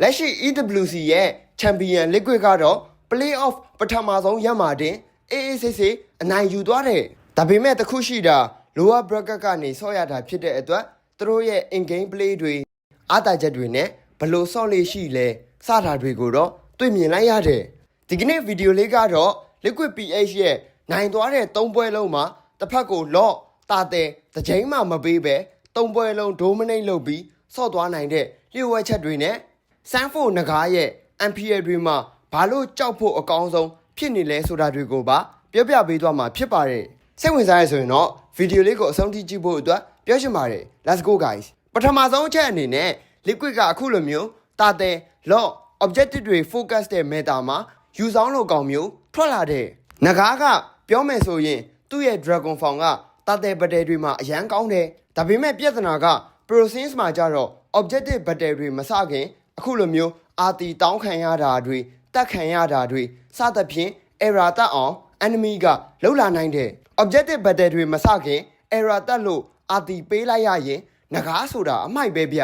လက်ရှိ EWC ရဲ့ Champion Liquid ကတော့ Playoff ပထမဆုံးရမှာတင်အေးအေးဆေးဆေးအနိုင်ယူသွားတယ်။ဒါပေမဲ့တစ်ခုရှိတာ lower bracket ကနေဆော့ရတာဖြစ်တဲ့အတွက်သူတို့ရဲ့ in game play တွေအားတာချက်တွေနဲ့ဘယ်လို့ဆော့လေးရှိလဲစတာတွေကိုတော့တွေ့မြင်လိုက်ရတယ်။ဒီကနေ့ဗီဒီယိုလေးကတော့ Liquid PH ရဲ့နိုင်သွားတဲ့၃ပွဲလုံးမှာတစ်ဖက်ကိုလော့တာတဲ့တကြိမ်မှမပေးပဲ၃ပွဲလုံးဒိုမနိတ်လုပ်ပြီးဆော့သွားနိုင်တဲ့လျှို့ဝှက်ချက်တွေနဲ့ စမ်းဖို့နဂါးရဲ့ MPL တွေမှာဘာလို့ကြောက်ဖို့အကောင်းဆုံးဖြစ်နေလဲဆိုတာတွေကိုပါပြောပြပေးသွားမှာဖြစ်ပါတယ်စိတ်ဝင်စားရဆိုရင်တော့ဗီဒီယိုလေးကိုအဆုံးထိကြည့်ဖို့အတွက်ပြောချင်ပါတယ် let's go guys ပထမဆုံးအချက်အနေနဲ့ liquid ကအခုလိုမျိုးတာတဲ့ lock objective တွေ focus တဲ့ meta မှာယူဆောင်လိုကောင်မျိုးထွက်လာတဲ့နဂါးကပြောမယ်ဆိုရင်သူ့ရဲ့ dragon form ကတာတဲ့ battle တွေမှာအရန်ကောင်းတယ်ဒါပေမဲ့ပြဿနာက process မှာကြတော့ objective battle တွေမစခင် အခုလိုမျိုးအာတီတောင်းခံရတာတွေတက်ခံရတာတွေစသဖြင့် error တက်အောင် enemy ကလှုပ်လာနိုင်တယ် objective battle တွေမစခင် error တက်လို့အာတီပေးလိုက်ရရင်ငကားဆိုတာအမိုက်ပဲဗျ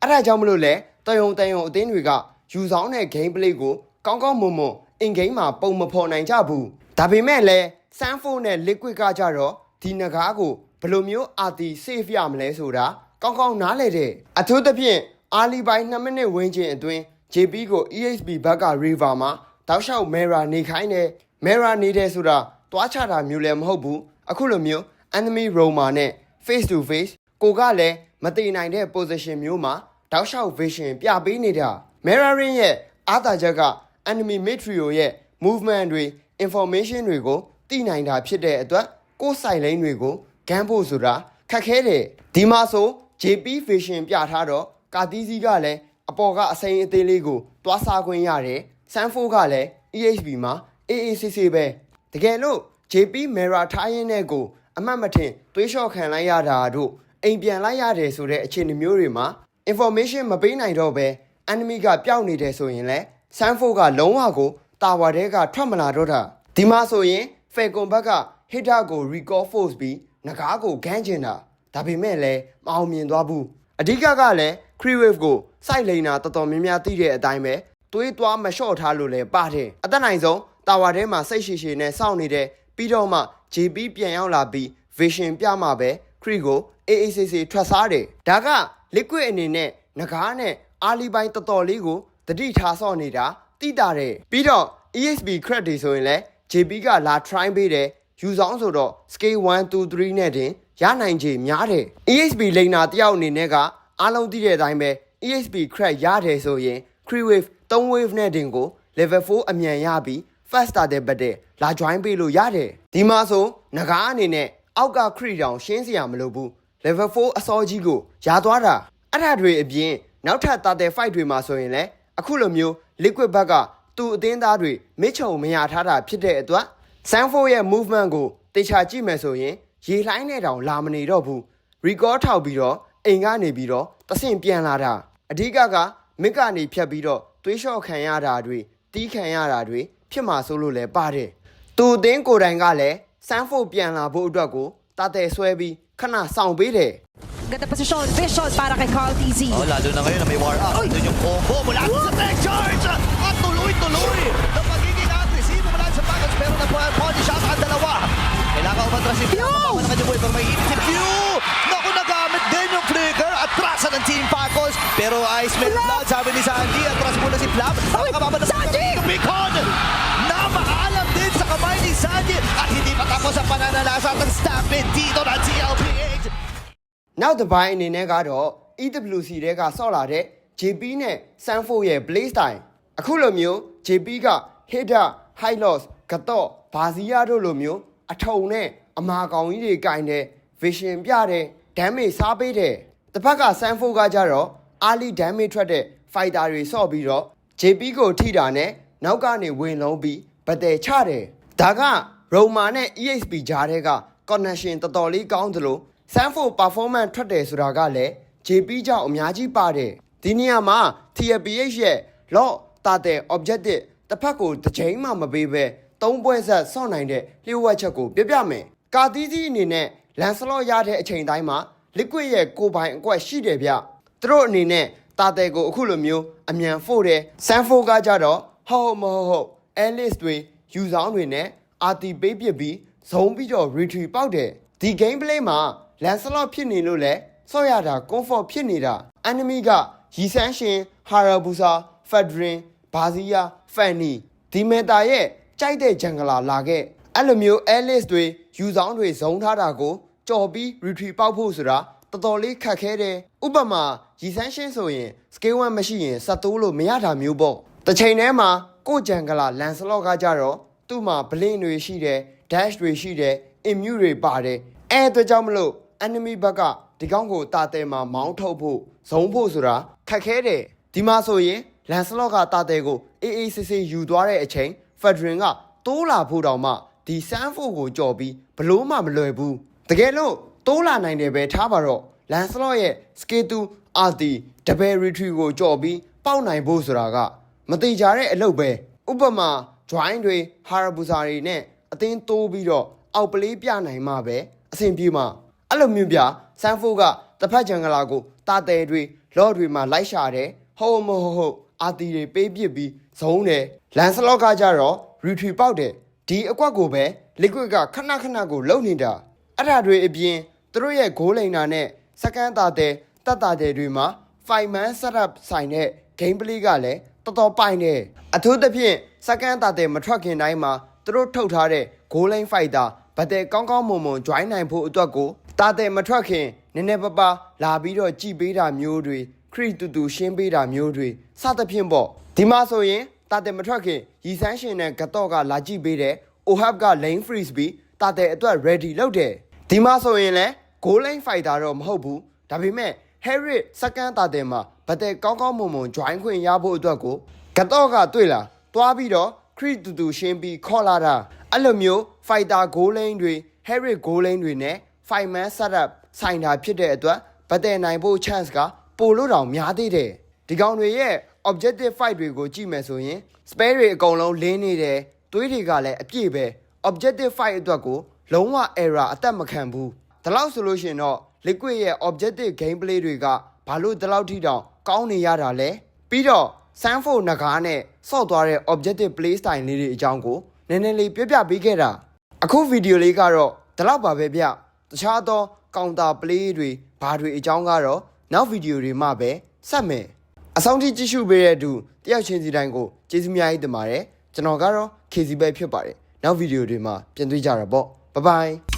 အဲ့ဒါကြောင့်မလို့လဲတယုံတယုံအသင်းတွေကယူဆောင်တဲ့ game play ကိုကောင်းကောင်းမွန်မွန် in game မှာပုံမဖော်နိုင်ကြဘူးဒါပေမဲ့လဲ Sanford နဲ့ Liquid ကကြတော့ဒီငကားကိုဘယ်လိုမျိုးအာတီ save ရမလဲဆိုတာကောင်းကောင်းနားလေတဲ့အထူးသဖြင့် အာလီပိုင်း2မိနစ်ဝန်းကျင်အတွင်း JP ကို EHB ဘက်က River မှာတောက်လျှောက် Mera နေခိုင်းတယ် Mera နေတယ်ဆိုတာတွားချတာမျိုးလည်းမဟုတ်ဘူးအခုလိုမျိုး enemy Roma နဲ့ face to face ကိုကလည်းမတည်နိုင်တဲ့ position မျိုးမှာတောက်လျှောက် vision ပြပေးနေတာ Mera Rin ရဲ့အားသာချက်က enemy Metrio ရဲ့ movement တွေ information တွေကိုသိနိုင်တာဖြစ်တဲ့အတွက်ကိုယ်ဆိုင်လိန်တွေကိုဂမ်းဖို့ဆိုတာခက်ခဲတယ်ဒီမှာဆို JP Vision ပြထားတော့ ကာတီးစီကလည်းအပေါ်ကအစိမ်းအသေးလေးကိုတွားစားခွင့်ရတယ်ဆန်ဖိုးကလည်း EHB မှာအေးအေးဆေးဆေးပဲတကယ်လို့ JP Mera ထားရင်းတဲ့ကိုအမှတ်မထင်သွေးလျှော့ခံလိုက်ရတာတို့အိမ်ပြန်လိုက်ရတယ်ဆိုတဲ့အခြေအနေမျိုးတွေမှာ information မပေးနိုင်တော့ပဲ enemy ကပျောက်နေတယ်ဆိုရင်လဲဆန်ဖိုးကလုံးဝကိုတာဝါတဲကထွက်မလာတော့တာဒီမှာဆိုရင် Falcon ဘက်က hitter ကို recall force ပြီးငကားကိုဂန်းကျင်တာဒါပေမဲ့လည်းမအောင်မြင်သွားဘူးအဓိကကလည်း Cree Wave ကိုစိုက်လိန်တာတော်တော်များများသိတဲ့အတိုင်းပဲသွေးသွားမလျှော့ထားလို့လည်းပါတယ်အသက်နိုင်ဆုံးတာဝါထဲမှာစိတ်ရှိရှိနဲ့စောင့်နေတဲ့ပြီးတော့မှ JP ပြန်ရောက်လာပြီး vision ပြမှပဲ Cree ကို AACC ထွက်စားတယ်ဒါက liquid အနေနဲ့ငကားနဲ့အာလီပိုင်းတော်တော်လေးကိုတတိထားဆော့နေတာတိတာတယ်ပြီးတော့ ESB credit တွေဆိုရင်လည်း JP ကလာ try ပေးတယ်ယူဆောင်ဆိုတော့ scale 1 2 3နဲ့တင်ရနိုင်ခြေများတယ် ESB လိန်နာတယောက်အနေနဲ့က အားလုံးသိတဲ့အတိုင်းပဲ ESB crack ရတယ်ဆိုရင် Cree Wave 3 wave နဲ့တင်ကို level 4အမြန်ရပြီး fast starter ဘတ်တဲ့လာ join ပေးလို့ရတယ်ဒီမှာဆိုငကားအနေနဲ့အောက်က Cree တောင်ရှင်းစရာမလိုဘူး level 4အစောကြီးကိုရသွားတာအဲ့ဒါတွေအပြင်နောက်ထပ်တာတဲ့ fight တွေမှာဆိုရင်လည်းအခုလိုမျိုး liquid ဘက်ကသူ့အသင်းသားတွေမစ်ချုံမရထားတာဖြစ်တဲ့အတွက် Sanford ရဲ့ movement ကိုတေချာကြည့်မယ်ဆိုရင် ရေလှိုင်းနဲ့တောင်လာမနေတော့ဘူး record ထောက်ပြီးတော့ အိမ်ကနေပြီးတော့တဆင့်ပြန်လာတာအဓိကကမစ်ကနေဖြတ်ပြီးတော့သွေးလျှော့ခံရတာတွေတီးခံရတာတွေဖြစ်မှာဆိုလို့လဲပါတယ်သူအသင်းကိုယ်တိုင်ကလည်း Sanford ပြန်လာဖို့အတွက်ကိုတာတဲ့ဆွဲပြီးခဏဆောင်ပေးတယ် Ganda posisyon, vision para kay Carl TZ. Oh, lalo na ngayon na may war up. Doon yung combo mula sa tech Pero Ice Man Blood, sabi ni Sandy. Atras muna si Flap. Nakakababa na Sandy! Bicon na maalam din sa kamay ni Sandy. At hindi pa tapos ang pananalasa at ang stampede dito ng TLPH. နောက်တစ်ပိုင်းအနေနဲ့ကတော့ EWC တဲကဆော့လာတဲ့ JP နဲ့ Sanford ရဲ့ play style အခုလိုမျိုး JP က hitter high loss ကတော့ဘာစီယာတို့လိုမျိုးအထုံနဲ့အမာကောင်ကြီးတွေကင်တဲ့ vision ပြတဲ့ damage စားပေးတဲ့တစ်ဖက်က Sanford ကကြတော့ early damage ထွက်တဲ့ fighter တွေဆော့ပြီးတော့ JP ကိုထိတာနဲ့နောက်ကနေဝင်လုံးပြီးဗတဲ့ချတယ်ဒါက Roma နဲ့ EXP ကြားတဲ့က connection တော်တော်လေးကောင်းသလို Sanford performance ထွက်တယ်ဆိုတာကလည်း JP ကြောင့်အများကြီးပါတယ်ဒီနေရာမှာ TPH ရဲ့ lock တာတဲ့ objective တစ်ဖက်ကိုတစ်ချိန်မှမပေးဘဲသုံးပွဲဆက်ဆော့နိုင်တဲ့လျှို့ဝှက်ချက်ကိုပြပြမယ်ကာတီးစီအနေနဲ့လန်စလော့ရတဲ့အချိန်တိုင်းမှာ liquid ရဲ့ကိုယ်ပိုင်အကွက်ရှိတယ်ဗျ သူတို့အနေနဲ့တာတဲကိုအခုလိုမျိုးအမြန်ဖို့တယ်ဆန်ဖိုကကြတော့ဟုတ်ဟုတ်မဟုတ်ဟုတ်အဲလစ်တွေယူဆောင်တွေနဲ့အာတီပေးပစ်ပြီးဇုံပြီးတော့ retreat ပေါက်တယ်ဒီ gameplay မှာ Lancelot ဖြစ်နေလို့လဲဆော့ရတာ comfort ဖြစ်နေတာ enemy ကရီဆန်းရှင် Hayabusa Fedrin ဘာဇီယာ Fanny ဒီမေတာရဲ့ကြိုက်တဲ့ဂျန်ဂလာလာခဲ့အဲ့လိုမျိုး Alice တွေယူဆောင်တွေဇုံထားတာကိုကြော်ပြီး retreat ပေါက်ဖို့ဆိုတာ တော်တော်လေးခက်ခဲတယ်ဥပမာရီဆန်းရှင်ဆိုရင် scale 1မရှိရင်စက်တိုးလို့မရတာမျိုးပေါ့တစ်ချိန်တည်းမှာကိုဂျန်ဂလာ Lancelot ကကြတော့သူ့မှာ blink တွေရှိတယ် dash တွေရှိတယ် immune တွေပါတယ်အဲ့အတွက်ကြောင့်မလို့ enemy ဘက်ကဒီကောင်းကိုတာတဲမှာမောင်းထုတ်ဖို့ဇုံဖို့ဆိုတာခက်ခဲတယ်ဒီမှာဆိုရင် Lancelot ကတာတဲကိုအေးအေးဆေးဆေးယူသွားတဲ့အချိန် Fedrin ကတိုးလာဖို့တောင်မှဒီဆန်းဖို့ကိုကြော်ပြီးဘလို့မှမလွယ်ဘူးတကယ်လို့ တိုးလာနိုင်တယ်ပဲထားပါတော့ Lancelot ရဲ့ Skate အာတီ Double Retreat ကိုကြော်ပြီးပေါက်နိုင်ဖို့ဆိုတာက မတိကြတဲ့အလုပ်ပဲဥပမာ join တွေ Harabusa တွေနဲ့အတင်းတိုးပြီးတော့အောက်ပလေးပြနိုင်မှပဲအဆင်ပြေမှာအဲ့လိုမျိုးပြဆန်ဖိုးကတစ်ဖက်ဂျန်ဂလာကိုတာတဲတွေလော့တွေမှာလိုက်ရှာတယ်ဟုတ်မဟုတ်ဟုတ်အာတီတွေပေးပစ်ပြီးဇုံးတယ်လန်စလော့ကကြတော့ retreat ပေါက်တယ်ဒီအကွက်ကိုပဲ liquid ကခဏခဏကိုလုံနေတာအဲ့ဒါတွေအပြင် သူတို့ရဲ့ဂိုးလိန်နာနဲ့စကန်တာတဲ့တတ်တာတဲ့တွေမှာ five man setup ဆိုင်တဲ့ gameplay ကလည်းတော်တော်ပိုင်တယ်အထူးသဖြင့်စကန်တာတဲ့မထွက်ခင်တိုင်းမှာသူတို့ထုတ်ထားတဲ့ goal line fighter ဗတ်တဲ့ကောင်းကောင်းမွန်မွန် join နိုင်ဖို့အတွက်ကိုတာတဲ့မထွက်ခင်နည်းနည်းပါးပါးလာပြီးတော့ကြည်ပေးတာမျိုးတွေခရီတူတူရှင်းပေးတာမျိုးတွေစသဖြင့်ပေါ့ဒီမှာဆိုရင်တာတဲ့မထွက်ခင်ရီဆန်းရှင်နဲ့ကတော့ကလာကြည့်ပေးတယ် OHAP က lane freeze ပြီးတာတဲ့အတွက် ready လုပ်တယ်ဒီမှာဆိုရင်လဲ goal line fighter တော့မဟုတ်ဘူးဒါပေမဲ့ Harry စကန်တာတဲ့မှာဗတ်တဲ့ကောင်းကောင်းမွန်မွန် join ခွင့်ရဖို့အတွက်ကိုကတော့ကတွေ့လာသွားပြီးတော့ခရီတူတူရှင်းပြီးခေါ်လာတာအဲ့လိုမျိုး fighter goal line တွေ Harry goal line တွေနဲ့ five man setup ဆိုင်တာဖြစ်တဲ့အတွက်ဗတ်တဲ့နိုင်ဖို့ chance ကပိုလို့တောင်များသေးတယ်ဒီကောင်တွေရဲ့ objective fight တွေကိုကြည့်မယ်ဆိုရင် spare တွေအကုန်လုံးလင်းနေတယ်သွေးတွေကလည်းအပြည့်ပဲ objective fight အတွက်ကိုလုံးဝ error အသက်မခံဘူး ဒါလို့ဆိုလို့ရှိရင်တော့ liquid ရဲ့ objective gameplay တွေကဘာလို့ဒီလောက်ထိတောင်ကောင်းနေရတာလဲပြီးတော့ Sanford နဂါးနဲ့ဆော့သွားတဲ့ objective play style လေးတွေအကြောင်းကိုနည်းနည်းလေးပြပြပေးခဲ့တာအခုဗီဒီယိုလေးကတော့ဒီလောက်ပါပဲဗျတခြားသော counter play တွေဘာတွေအကြောင်းကတော့နောက်ဗီဒီယိုတွေမှာပဲဆက်မယ်အဆုံးထိကြည့်ရှုပေးတဲ့သူတယောက်ချင်းစီတိုင်းကိုကျေးဇူးများကြီးတင်ပါတယ်ကျွန်တော်ကတော့ KZ ပဲဖြစ်ပါတယ်နောက်ဗီဒီယိုတွေမှာပြန်တွေ့ကြတာပေါ့ဘိုင်ဘိုင်